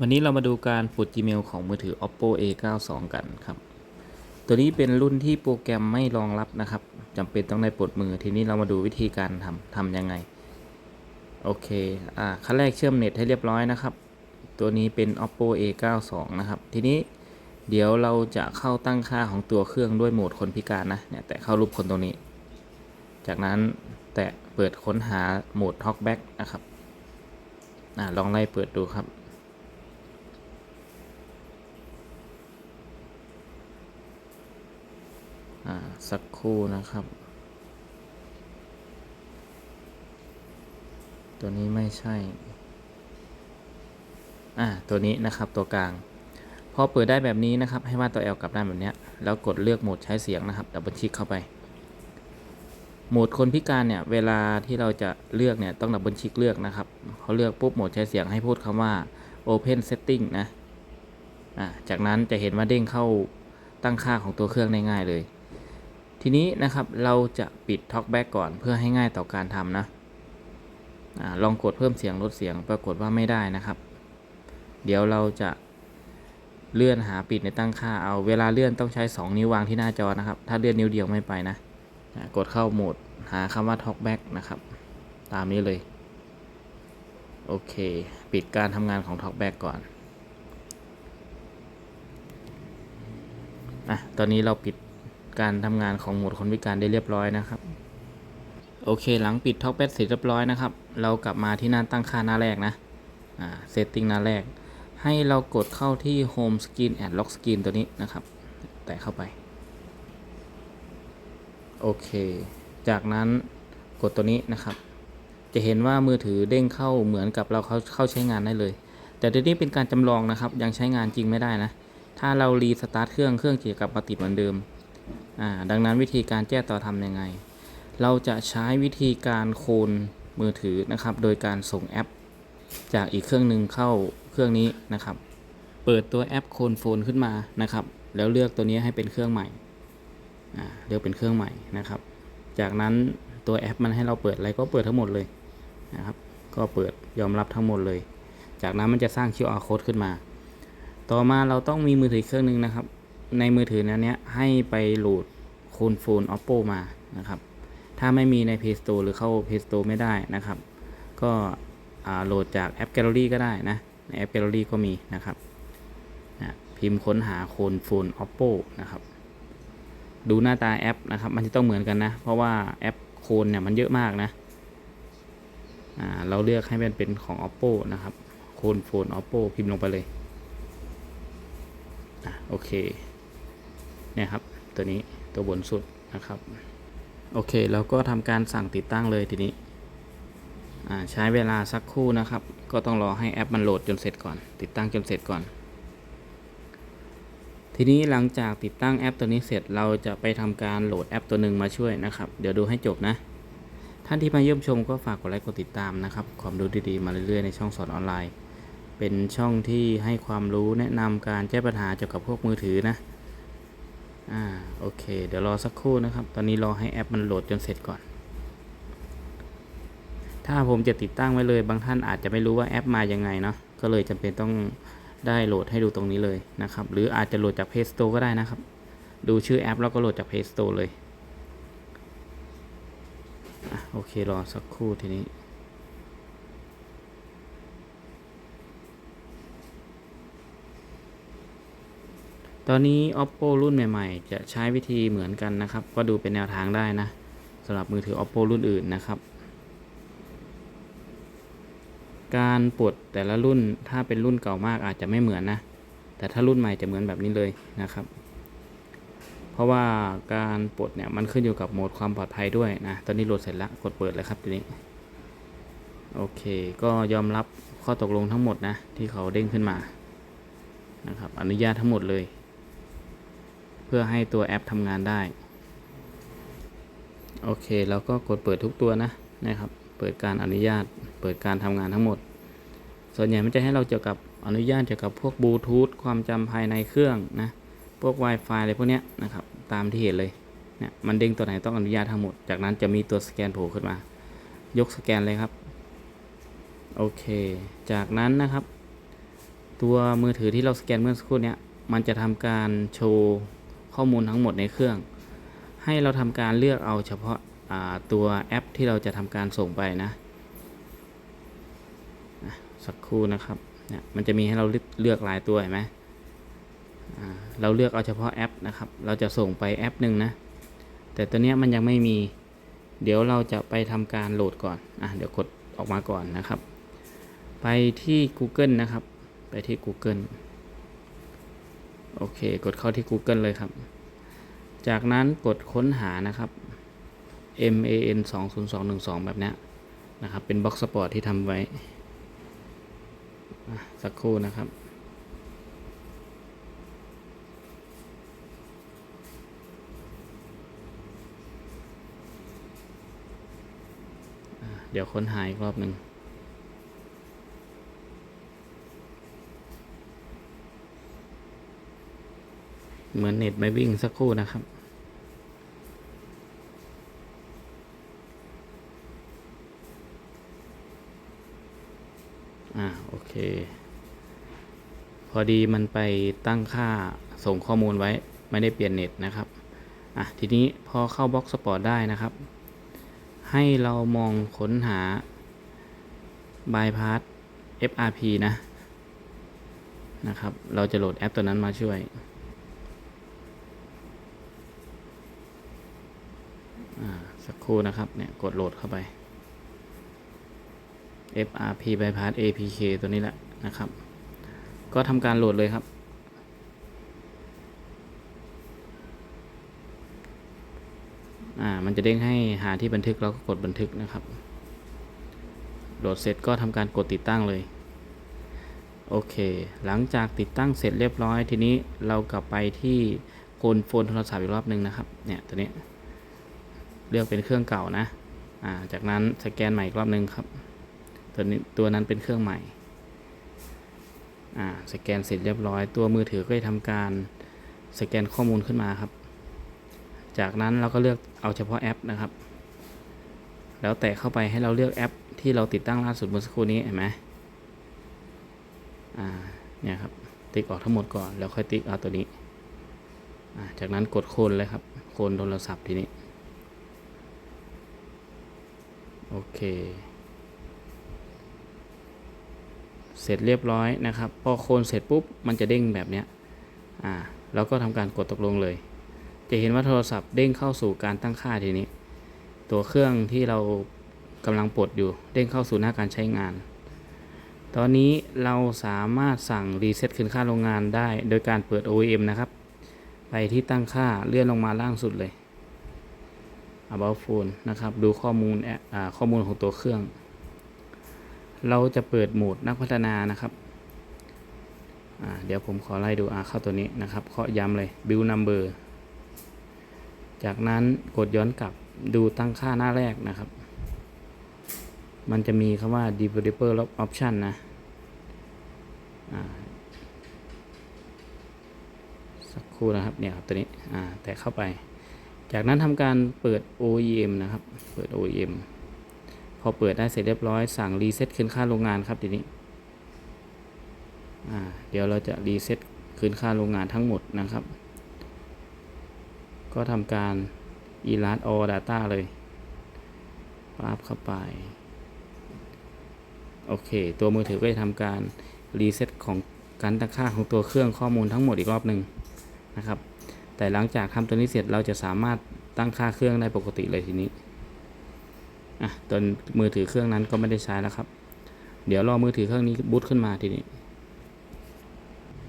วันนี้เรามาดูการปลด Gmail ของมือถือ oppo a92 กันครับ ตัวนี้เป็นรุ่นที่โปรแกรมไม่รองรับนะครับจำเป็นต้องได้ปลดมือ ทีนี้เรามาดูวิธีการทำทำยังไง โอเค อ่า ขั้นแรกเชื่อมเน็ตให้เรียบร้อยนะครับ ตัวนี้เป็น oppo a92 นะครับ ทีนี้เดี๋ยวเราจะเข้าตั้งค่าของตัวเครื่องด้วยโหมดคนพิการนะ เนี่ย แต่เข้ารูปคนตรงนี้ จากนั้นแตะเปิดค้นหาโหมด talkback นะครับ อ่า ลองไล่เปิดดูครับ อ่า สักครู่นะครับ ตัวนี้ไม่ใช่ อ่า ตัวนี้นะครับตัวกลาง พอเปิดได้แบบนี้นะครับ ให้วาดตัว L กลับด้านแบบนี้ แล้วกดเลือกโหมดใช้เสียงนะครับ ดับเบิลคลิกเข้าไป โหมดคนพิการเนี่ย เวลาที่เราจะเลือกเนี่ย ต้องดับเบิลคลิกเลือกนะครับ พอเลือกปุ๊บโหมดใช้เสียงให้พูดคำว่า Open Setting นะ อ่า จากนั้นจะเห็นว่าเด้งเข้าตั้งค่าของตัวเครื่องได้ง่ายเลย ทีนี้นะครับเราจะปิด TalkBack ก่อนเพื่อให้ง่ายต่อการทำนะอลองกดเพิ่มเสียงลดเสียงปรากฏว่าไม่ได้นะครับ เดี๋ยวเราจะเลื่อนหาปิดในตั้งค่าเอาเวลาเลื่อนต้องใช้ 2 นิ้ววางที่หน้าจอนะครับ ถ้าเลื่อนนิ้วเดียวไม่ไปนะกดเข้าโหมดหาคำว่า TalkBack นะครับ ตามนี้เลย โอเค ปิดการทำงานของ TalkBack ก่อนอะตอนนี้เราปิด การทำงานของโหมดคนพิการได้เรียบร้อยนะครับ โอเคหลังปิดท็อกแบตเสร็จเรียบร้อยนะครับ เรากลับมาที่หน้าตั้งค่าหน้าแรกนะอ่าเซตติ้งหน้าแรก ให้เรากดเข้าที่ Home Screen and Lock Screen ตัวนี้นะครับ แตะเข้าไป โอเค จากนั้นกดตัวนี้นะครับ จะเห็นว่ามือถือเด้งเข้าเหมือนกับเราเข้าเข้าใช้งานได้เลย แต่ตัวนี้เป็นการจำลองนะครับ ยังใช้งานจริงไม่ได้นะ ถ้าเรารีสตาร์ทเครื่องเครื่องจะกลับมาติดเหมือนเดิม ดังนั้นวิธีการแก้ต่อทำยังไง เราจะใช้วิธีการโคนมือถือนะครับ โดยการส่งแอป จากอีกเครื่องหนึ่งเข้าเครื่องนี้นะครับ เปิดตัวแอปโคนโฟนขึ้นมานะครับ แล้วเลือกตัวนี้ให้เป็นเครื่องใหม่เลือกเป็นเครื่องใหม่นะครับ จากนั้นตัวแอปมันให้เราเปิดอะไรก็เปิดทั้งหมดเลยนะครับ ก็เปิดยอมรับทั้งหมดเลย จากนั้นมันจะสร้าง QR code ขึ้นมา ต่อมาเราต้องมีมือถือเครื่องหนึ่งนะครับ ในมือถือนั้นเนี้ยให้ไปโหลดโคนโฟน oppo มานะครับ ถ้าไม่มีใน play store หรือเข้า play store ไม่ได้นะครับ ก็โหลดจากแอป gallery ก็ได้นะในแอป gallery ก็มีนะครับนะพิมพ์ค้นหาโคนโฟน oppo นะครับ ดูหน้าตาแอปนะครับ มันจะต้องเหมือนกันนะ เพราะว่าแอปโคนเนี่ยมันเยอะมากนะเราเลือกให้มันเป็นของ oppo นะครับ โคนโฟน oppo พิมพ์ลงไปเลยอะโอเค เนี่ยครับตัวนี้ตัวบนสุดนะครับโอเคแล้วก็ทำการสั่งติดตั้งเลยทีนี้ใช้เวลาสักครู่นะครับ ก็ต้องรอให้แอปมันโหลดจนเสร็จก่อน ติดตั้งจนเสร็จก่อน ทีนี้หลังจากติดตั้งแอปตัวนี้เสร็จเราจะไปทำการโหลดแอปตัวหนึ่งมาช่วยนะครับ เดี๋ยวดูให้จบนะท่านที่มาเยี่ยมชมก็ฝากกดไลค์กดติดตามนะครับ ความรู้ดีๆมาเรื่อยๆในช่องสอนออนไลน์ เป็นช่องที่ให้ความรู้แนะนำการแก้ปัญหาเกี่ยวกับพวกมือถือนะ อ่าโอเค เดี๋ยวรอสักครู่นะครับ ตอนนี้รอให้แอปมันโหลดจนเสร็จก่อน ถ้าผมจะติดตั้งไว้เลย บางท่านอาจจะไม่รู้ว่าแอปมายังไงเนาะก็เลยจำเป็นต้องได้โหลดให้ดูตรงนี้เลยนะครับ หรืออาจจะโหลดจาก Play Store ก็ได้นะครับ ดูชื่อแอปแล้วก็โหลดจาก Play Store เลยอะโอเครอสักครู่ทีนี้ ตอนนี้ oppo รุ่นใหม่ ๆ จะใช้วิธีเหมือนกันนะครับ ก็ดูเป็นแนวทางได้นะสำหรับมือถือ oppo รุ่นอื่นนะครับ การปลดแต่ละรุ่นถ้าเป็นรุ่นเก่ามากอาจจะไม่เหมือนนะ แต่ถ้ารุ่นใหม่จะเหมือนแบบนี้เลยนะครับ เพราะว่าการปลดเนี่ยมันขึ้นอยู่กับโหมดความปลอดภัยด้วยนะ ตอนนี้โหลดเสร็จแล้วกดเปิดเลยครับทีนี้โอเคก็ยอมรับข้อตกลงทั้งหมดนะที่เขาเด้งขึ้นมานะครับอนุญาตทั้งหมดเลย พื่อให้ตัวแอปทำงานได้ โอเคเราก็กดเปิดทุกตัวนะนะครับ เปิดการอนุญาต เปิดการทำงานทั้งหมด ส่วนใหญ่มันจะให้เราเกี่ยวกับอนุญาตเกี่ยวกับพวกบลูทูธความจำภายในเครื่องนะ พวก Wi-Fi อะไรพวกเนี้ยนะครับ ตามที่เห็นเลยเนี่ยมันเด้งตัวไหนต้องอนุญาตทั้งหมด จากนั้นจะมีตัวสแกนโผล่ขึ้นมา ยกสแกนเลยครับ โอเค จากนั้นนะครับ ตัวมือถือที่เราสแกนเมื่อสักครู่เนี้ยมันจะทำการโชว์ ข้อมูลทั้งหมดในเครื่อง ให้เราทำการเลือกเอาเฉพาะาตัวแอปที่เราจะทำการส่งไปนะ สักครู่นะครับเนี่ยมันจะมีให้เราเลือกหลายตัวเห็นไหมเราเลือกเอาเฉพาะแอปนะครับ เราจะส่งไปแอปหนึ่งนะ แต่ตัวเนี้ยมันยังไม่มี เดี๋ยวเราจะไปทำการโหลดก่อน อะ เดี๋ยวกดออกมาก่อนนะครับ ไปที่ Google นะครับ ไปที่ Google โอเค กดเข้าที่ Google เลยครับ จากนั้นกดค้นหานะครับ MAN 2 0 2 1 2 แบบนี้นะครับ เป็นบ็อกสปอร์ตที่ทำไว้ สักครู่นะครับ เดี๋ยวค้นหาอีกรอบหนึ่ง เหมือนเน็ตไม่วิ่งสักครู่นะครับอ่าโอเค พอดีมันไปตั้งค่าส่งข้อมูลไว้ไม่ได้เปลี่ยนเน็ตนะครับอะทีนี้พอเข้าบล็อกสปอร์ตได้นะครับ ให้เรามองค้นหา bypass FRP นะนะครับ เราจะโหลดแอปตัวนั้นมาช่วย อ่า สักครู่นะครับ เนี่ย กดโหลดเข้าไป FRP bypass APK ตัวนี้แหละนะครับ ก็ทำการโหลดเลยครับ อ่า มันจะเด้งให้หาที่บันทึกเราก็กดบันทึกนะครับ โหลดเสร็จก็ทำการกดติดตั้งเลย โอเค หลังจากติดตั้งเสร็จเรียบร้อย ทีนี้เรากลับไปที่โคนโฟนโทรศัพท์อีกรอบหนึ่งนะครับ เนี่ย ตัวนี้ เลือกเป็นเครื่องเก่านะอ่าจากนั้นสแกนใหม่อีกรอบหนึ่งครับ ตัวนี้ตัวนั้นเป็นเครื่องใหม่อ่าสแกนเสร็จเรียบร้อย ตัวมือถือก็จะทำการสแกนข้อมูลขึ้นมาครับ จากนั้นเราก็เลือกเอาเฉพาะแอปนะครับ แล้วแต่เข้าไปให้เราเลือกแอป ที่เราติดตั้งล่าสุดเมื่อสักครู่นี้เห็นไหมอ่าเนี่ยครับติ๊กออกทั้งหมดก่อนแล้วค่อยติ๊กเอาตัวนี้ จากนั้นกดโคนเลยครับ โคนโทรศัพท์ทีนี้ โอเค เสร็จเรียบร้อยนะครับ พอโคนเสร็จปุ๊บ มันจะเด้งแบบเนี้ยอ่าเราก็ทำการกดตกลงเลย จะเห็นว่าโทรศัพท์เด้งเข้าสู่การตั้งค่าทีนี้ ตัวเครื่องที่เรากำลังปลดอยู่ เด้งเข้าสู่หน้าการใช้งาน ตอนนี้เราสามารถสั่งรีเซ็ตคืนค่าโรงงานได้ โดยการเปิด OEM นะครับ ไปที่ตั้งค่าเลื่อนลงมาล่างสุดเลย about phone นะครับ ดูข้อมูลแอข้อมูลของตัวเครื่อง เราจะเปิดโหมดนักพัฒนานะครับเดี๋ยวผมขอไล่ดูอาเข้าตัวนี้นะครับเคาะย้ำเลย build number จากนั้นกดย้อนกลับดูตั้งค่าหน้าแรกนะครับ มันจะมีคำว่า developer option นะสักครู่นะครับเนี่ยครับตัวนี้แต่เข้าไป จากนั้นทำการเปิด OEM นะครับ เปิด OEM พอเปิดได้เสร็จเรียบร้อยสั่งรีเซ็ตคืนค่าโรงงานครับทีนี้เดี๋ยวเราจะรีเซ็ตคืนค่าโรงงานทั้งหมดนะครับ ก็ทำการ erase all data เลยปาบเข้าไป โอเค ตัวมือถือก็จะทำการรีเซ็ตของการตั้งค่าของตัวเครื่องข้อมูลทั้งหมดอีกรอบหนึ่งนะครับ แต่หลังจากทำตัวนี้เสร็จเราจะสามารถตั้งค่าเครื่องได้ปกติเลยทีนี้อะตัวมือถือเครื่องนั้นก็ไม่ได้ใช้แล้วครับ เดี๋ยวรอมือถือเครื่องนี้บูตขึ้นมาทีนี้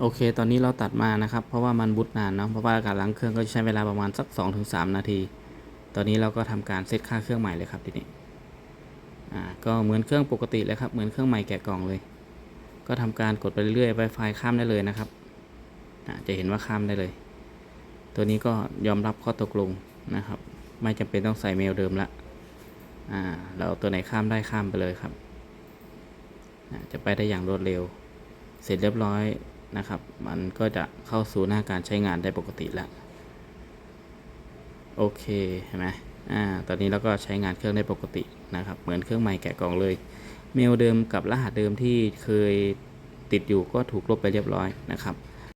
โอเค ตอนนี้เราตัดมานะครับ เพราะว่ามันบูตนานเนาะเพราะว่าการล้างเครื่องก็ใช้เวลาประมาณสัก 2-3 นาที ตอนนี้เราก็ทำการเซตค่าเครื่องใหม่เลยครับทีนี้อ่าก็เหมือนเครื่องปกติเลยครับเหมือนเครื่องใหม่แกะกล่องเลย ก็ทำการกดไปเรื่อยๆ Wi-Fi ข้ามได้เลยนะครับอ่าจะเห็นว่าข้ามได้เลย ตัวนี้ก็ยอมรับข้อตกลงนะครับ ไม่จำเป็นต้องใส่เมลเดิมละอ่าเราเอาตัวไหนข้ามได้ข้ามไปเลยครับ จะไปได้อย่างรวดเร็ว เสร็จเรียบร้อยนะครับ มันก็จะเข้าสู่หน้าการใช้งานได้ปกติแล้ว โอเคเห็นไหมอ่าตอนนี้เราก็ใช้งานเครื่องได้ปกตินะครับ เหมือนเครื่องใหม่แกะกล่องเลย เมลเดิมกับรหัสเดิมที่เคยติดอยู่ก็ถูกลบไปเรียบร้อยนะครับ